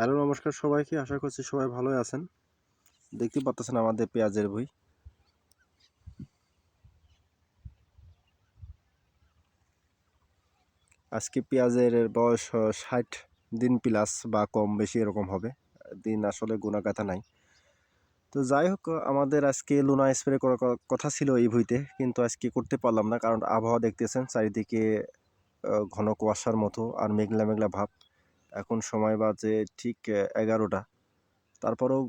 Hello, নমস্কার সবাইকে। আশা করছি সবাই ভালোই আছেন। দেখতে পাচ্ছেন আমাদের পেঁয়াজের বই আজকে পেঁয়াজের বয়স ষাট দিন প্লাস বা কম বেশি এরকম হবে। দিন আসলে গুণাগাথা নাই। তো যাই হোক, আমাদের আজকে লুনা স্প্রে করার কথা ছিল এই ভুইতে, কিন্তু আজকে করতে পারলাম না, কারণ আবহাওয়া দেখতেছেন, চারিদিকে ঘন কুয়াশার মতো আর মেঘলা মেঘলা ভাব। এখন সময় বাজে ঠিক এগারোটা। তারপরেও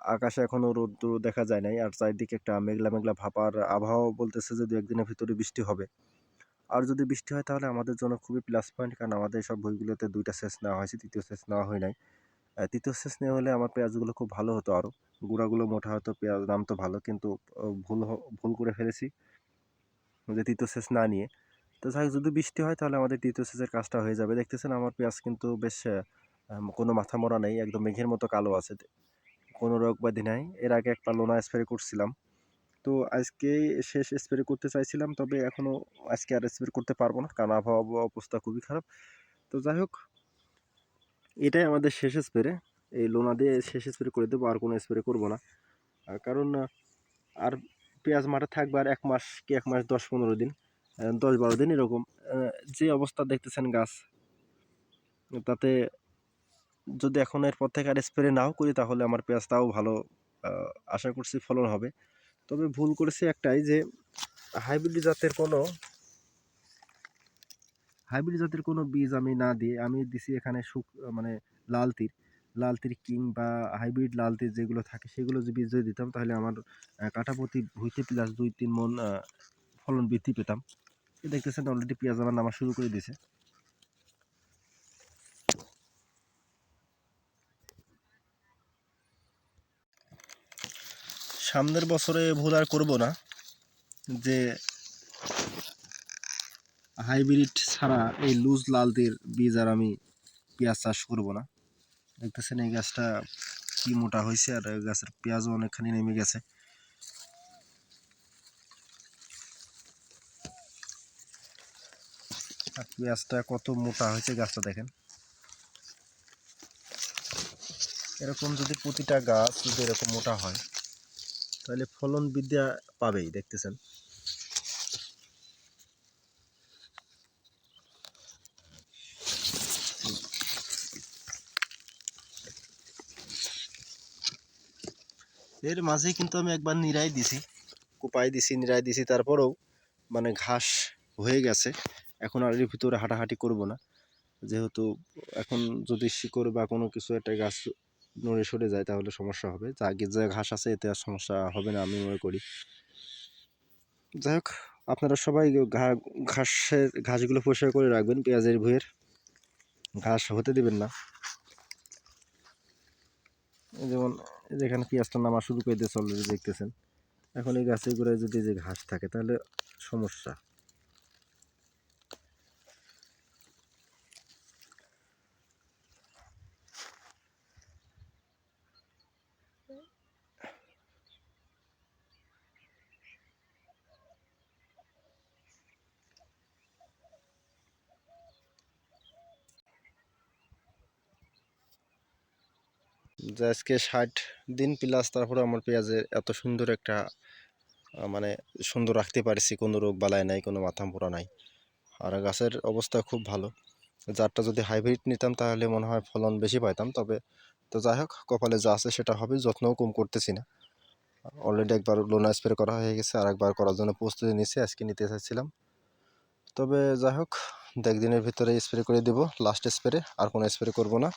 আকাশে এখনও রোদ্দুর দেখা যায় নাই। আর চারিদিকে একটা মেঘলা মেঘলা ভাপার আবহাওয়া বলতেছে যে দু একদিনের ভিতরে বৃষ্টি হবে। আর যদি বৃষ্টি হয় তাহলে আমাদের জন্য খুবই প্লাস পয়েন্ট কারণ আমাদের সব বইগুলোতে দুইটা সেচ নেওয়া হয়েছে, তৃতীয় সেচ নেওয়া হয় নাই। তৃতীয় সেচ নেওয়া হলে আমার পেঁয়াজগুলো খুব ভালো হতো আরও। গুঁড়াগুলো মোটা হতো পেঁয়াজ দাম তো ভালো, কিন্তু ভুল ভুল করে ফেলেছি। যে তৃতীয় সেচ না নিয়ে। তো যাই যদি বৃষ্টি হয় তাহলে আমাদের তৃতীয় সেচের কাজটা হয়ে যাবে। দেখতেছেন আমার পেঁয়াজ কিন্তু বেশ কোনো মাথা মরা নেই, একদম মেঘের মতো কালো আছে। কোনো রোগ ব্যাধি নাই। এর আগে একটা লোনা স্প্রে করছিলাম। তো আজকে শেষ স্প্রে করতে চাইছিলাম, তবে এখনও আজকে আর স্প্রে করতে পারব না, কারণ আবহাওয়া অবস্থা খুবই খারাপ। তো যাই হোক, এটাই আমাদের শেষ স্প্রে। এই লোনা দিয়ে শেষ স্প্রে করে দেবো, আর কোনো স্প্রে করব না। কারণ, আর পেঁয়াজ মাঠে থাকবে আর এক মাস কি এক মাস দশ পনেরো দিন। দশ বারো দিন এরকম যে অবস্থা দেখতেছেন গাছ তাতে যদি এখন এরপর থেকে আর স্প্রে নাও করি তাহলে আমার পেঁয়াজ তাও ভালো আশা করছি ফলন হবে। তবে ভুল করেছি একটাই যে হাইব্রিড জাতের কোনো হাইব্রিড জাতের কোনো বীজ আমি না দিয়ে আমি দিছি এখানে শুক মানে লাল তীর। লাল তীর কিং বা হাইব্রিড লাল তীর যেগুলো থাকে সেগুলো যদি বীজ যদি দিতাম তাহলে আমার আহ, কাঠাপ্রতি ভুইতে প্লাস দুই তিন মন ফলন বৃদ্ধি পেতাম। দেখতেছেন অলরেডি পেঁয়াজ আমার নামা শুরু করে দিয়েছে। সামনের বছরে ভুল আর করব না, যে হাইব্রিড ছাড়া এই লুজ লালদের বীজ আর আমি পেঁয়াজ চাষ করব না। দেখতেছেন এই গাছটা কি মোটা হয়েছে আর এই গাছের পেঁয়াজও অনেকখানি নেমে গেছে। পেঁয়াজটা কত মোটা হয়েছে গাছটা দেখেন। এরকম যদি প্রতিটা গাছ যদি এরকম মোটা হয়, তাহলে ফলন বিদ্যা পাবেই, দেখতেছেন। এর মাঝে কিন্তু আমি একবার নিরাই দিছি, কোপাই দিছি নিরাই দিছি, তারপরেও মানে ঘাস হয়ে গেছে। এখন আর এর ভিতরে হাঁটাহাঁটি করব না। যেহেতু এখন যদি শিকড় বা কোনো কিছু একটা গাছ নড়ে সরে যায় তাহলে সমস্যা হবে। যা আগে যে ঘাস আছে এতে আর সমস্যা হবে না আমি মনে করি। যাই হোক, আপনারা সবাই ঘাসের, ঘাসগুলো পরিষ্কার করে রাখবেন, পেঁয়াজের ভুঁয়ের। ঘাস হতে দিবেন না। যেমন যেখানে পেঁয়াজটা নামা শুরু করে দিয়েছে অলরেডি দেখতেছেন। এখন এই গাছের গোড়ায় যদি যে ঘাস থাকে তাহলে সমস্যা। আজকে ষাট দিন প্লাস তারপরে আমার পেঁয়াজের এত সুন্দর একটা মানে সুন্দর রাখতে পারছি। কোনো রোগ বালায় নাই, কোনো মাথা পোড়া নাই। আর গাছের অবস্থা খুব ভালো। যারটা যদি হাইব্রিড নিতাম তাহলে মনে হয় ফলন বেশি পাইতাম। তবে তো যাই হোক, কপালে যা আছে সেটা হবে, যত্নও কম করতেছি না। অলরেডি একবার লোনা স্প্রে করা হয়ে গেছে আর একবার করার জন্য প্রস্তুতি নিয়েছি, আজকে নিতে চাইছিলাম। তবে যাই হোক দু একদিনের ভিতরে স্প্রে করে দেবো। লাস্ট স্প্রে আর কোনো স্প্রে করব না।